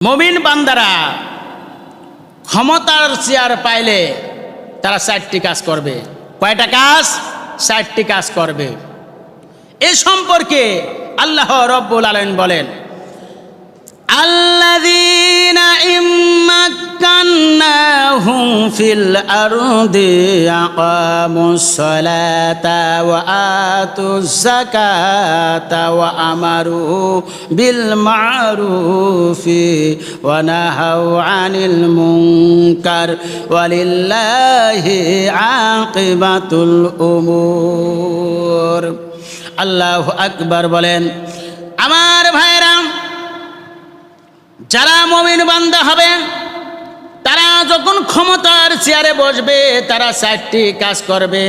মমিন বান্দারা ক্ষমতার চেয়ার পাইলে তারা চারটি কাজ করবে। কয়টা কাজ? চারটি কাজ করবে। এ সম্পর্কে আল্লাহ রব্বুল আলম বলেন الذين إن مكناهم في الأرض أقاموا الصلاة وآتوا الزكاة وأمروا بالمعروف ونهوا عن المنكر ولله عاقبة الأمور الله أكبر বলেন আমার ভাইরাম যারা মমিন বান্দা হবে, তারা যখন ক্ষমতার চেয়ারে বসবে, তারা চারটি কাজ করবে।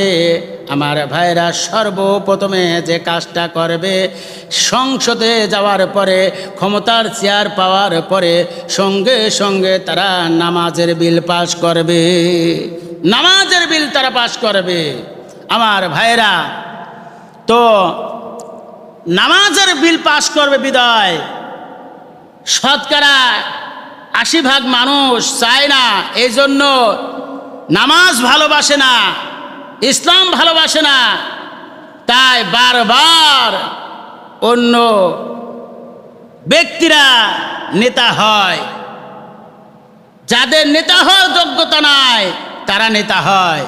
আমার ভাইরা সর্বপ্রথমে যে কাজটা করবে, সংসদে যাওয়ার পরে, ক্ষমতার চেয়ার পাওয়ার পরে, সঙ্গে সঙ্গে তারা নামাজের বিল পাশ করবে। নামাজের বিল তারা পাশ করবে। আমার ভাইরা, তো নামাজের বিল পাশ করবে বিদায়। শতকরা আশি ভাগ মানুষ চায় না এই জন্য নামাজ ভালোবাসে না, ইসলাম ভালোবাসে না, তাই বারবার অন্য ব্যক্তিরা নেতা হয়। যাদের নেতা হওয়ার যোগ্যতা নাই, তারা নেতা হয়।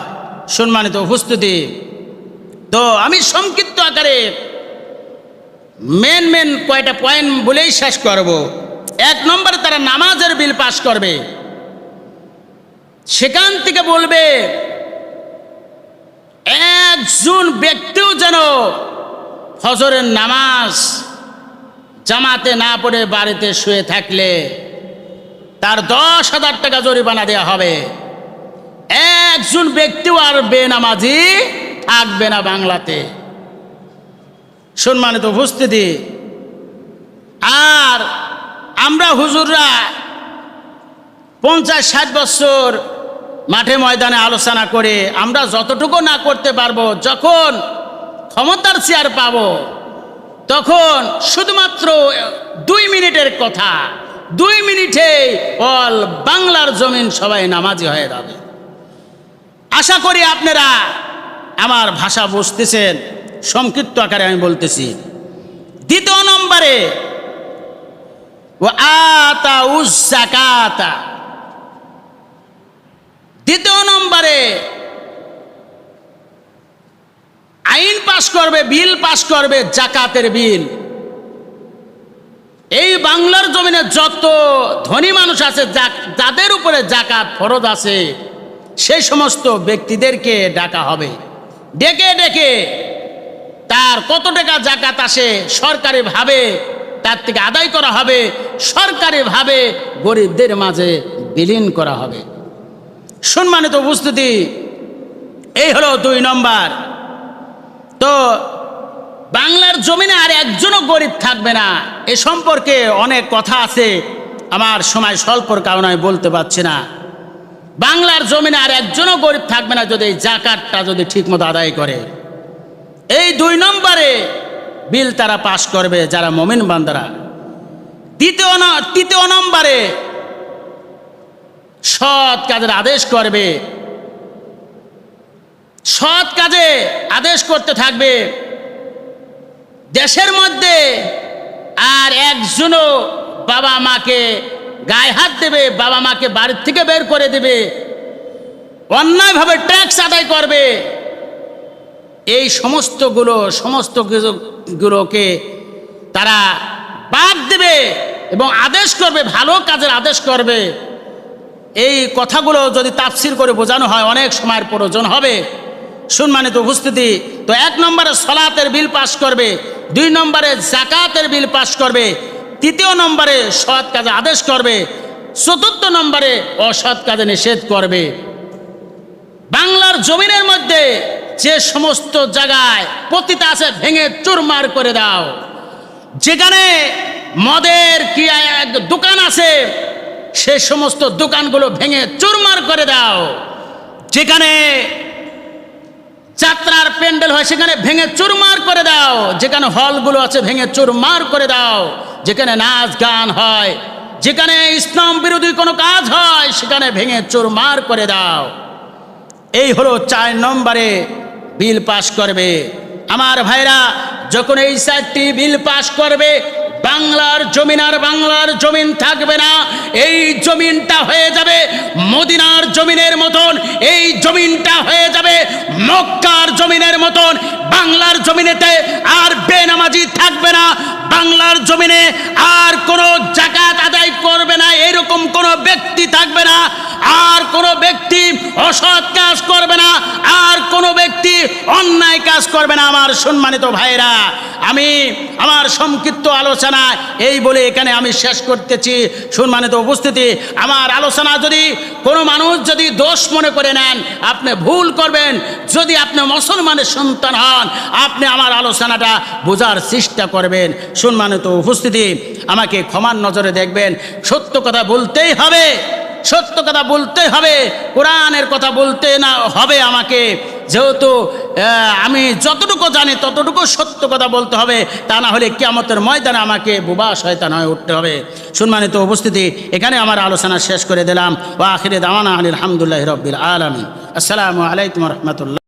সম্মানিত উপস্থিতি। তো আমি সংক্ষিপ্ত আকারে মেন মেন কয়টা পয়েন্ট বলেই শেষ করব। এক নম্বরে তারা নামাজের বিল পাস করবে। সেখান থেকে বলবে, একজন ব্যক্তিও যেন ফজরের নামাজ জামাতে না পড়ে বাড়িতে শুয়ে থাকলে তার দশ হাজার টাকা জরিমানা দেওয়া হবে। একজন ব্যক্তিও আর বেনামাজি থাকবে না বাংলাতে। সম্মানিত উপস্থিতি, আর আমরা হুজুররা পঞ্চাশ ষাট বছর মাঠে ময়দানে আলোচনা করে আমরা যতটুকু না করতে পারব, যখন ক্ষমতার চেয়ার পাব, তখন শুধুমাত্র দুই মিনিটের কথা, দুই মিনিটে অল বাংলার জমিন সবাই নামাজি হয়ে যাবে। আশা করি আপনারা আমার ভাষা বুঝতেছেন, সংক্ষিপ্ত আকারে আমি বলতেছি। দ্বিতীয় নম্বরে দ্বিতীয় নম্বরে, আইন পাশ করবে, বিল পাশ করবে জাকাতের বিল। এই বাংলার জমিনে যত ধনী মানুষ আছে যাদের উপরে জাকাত ফরজ আছে সেই সমস্ত ব্যক্তিদেরকে ডাকা হবে। ডেকে ডেকে তার কত টাকা জাকাত আসে, সরকারিভাবে তার থেকে আদায় করা হবে, সরকারিভাবে গরিবদের মাঝে বিলীন করা হবে। সম্মানিত উপস্থিতি, এই হলো দুই নম্বর। তো বাংলার জমিনে আর একজনও গরিব থাকবে না, এ সম্পর্কে অনেক কথা আছে, আমার সময় স্বল্পর কারণে আমি বলতে পারছি না। বাংলার জমিনে আর একজনও গরিব থাকবে না যদি এই জাকাতটা যদি ঠিকমতো আদায় করে। এই দুই নম্বরে বিল তারা পাশ করবে যারা মমিন বান্দারা। তৃতীয় তৃতীয় নম্বরে সৎ কাজের আদেশ করবে। সৎ কাজে আদেশ করতে থাকবে। দেশের মধ্যে আর একজনও বাবা মাকে গায়ে হাত দেবে, বাবা মাকে বাড়ির থেকে বের করে দেবে। অন্যায়ভাবে ট্যাক্স আদায় করবে। এই সমস্তগুলো, সমস্ত গুলোকে তারা বাদ দেবে এবং আদেশ করবে, ভালো কাজের আদেশ করবে। এই কথাগুলো যদি তাফসির করে বোঝানো হয়, অনেক সময়ের প্রয়োজন হবে। সম্মানিত উপস্থিতি, তো এক নম্বরে সলাতের বিল পাশ করবে, দুই নম্বরে জাকাতের বিল পাশ করবে, তৃতীয় নম্বরে সৎ কাজে আদেশ করবে, চতুর্থ নম্বরে অসৎ কাজে নিষেধ করবে। বাংলার জমিনের মধ্যে যে সমস্ত জায়গায় পতিতা আছে, ভেঙে চুরমার করে দাও। যেখানে মদের কি এক দোকান আছে, সে সমস্ত দোকানগুলো ভেঙে চুরমার করে দাও। যেখানে যাত্রার প্যান্ডেল হয়, সেখানে ভেঙে চুরমার করে দাও। যেখানে হলগুলো আছে, ভেঙে চুরমার করে দাও। যেখানে নাচ গান হয়, যেখানে ইসলাম বিরোধী কোনো কাজ হয়, সেখানে ভেঙে চুরমার করে দাও। এই হলো চার নম্বরে বিল পাশ করবে। আমার ভাইরা, যখন এই চারটি বিল পাশ করবে, বাংলার জমিন আর বাংলার জমিন থাকবে না। এই জমিনটা হয়ে যাবে মদিনার জমিনের মতন। এই জমিনটা হয়ে যাবে মক্কার জমিনের মতন। বাংলার জমিনেতে আর বেনামাজি থাকবে না। বাংলার জমিনে আর কোনো জাকাত আদায় করবে না। এরকম কোনো ব্যক্তি থাকবে না। আর কোনো ব্যক্তি অসৎ কাজ করবে না আর কোনো ব্যক্তি অন্যায় কাজ করবে না আমার সম্মানিত ভাইরা। আমি আমার সংক্ষিপ্ত আলোচনা এই বলে এখানে আমি শেষ করতেছি। সম্মানিত উপস্থিতি, আমার আলোচনা যদি কোনো মানুষ যদি দোষ মনে করে নেন, আপনি ভুল করবেন। যদি আপনি মুসলমানের সন্তান হন, আপনি আমার আলোচনাটা বোঝার চেষ্টা করবেন। সম্মানিত উপস্থিতি, আমাকে ক্ষমার নজরে দেখবেন। সত্য কথা বলতেই হবে। সত্য কথা বলতে হবে। কোরআনের কথা বলতে না হবে আমাকে। যেহেতু আমি যতটুকু জানি, ততটুকু সত্য কথা বলতে হবে। তা না হলে কিয়ামতের ময়দানে আমাকে বুবা শয়তান হয়ে উঠতে হবে। সম্মানিত উপস্থিতি, এখানে আমার আলোচনা শেষ করে দিলাম। ও আখিরে দাওয়ানা আলী আলহামদুলিল্লাহ রব্বিল আলমী আসসালামু আলাইকুম রহমতুল্লাহ।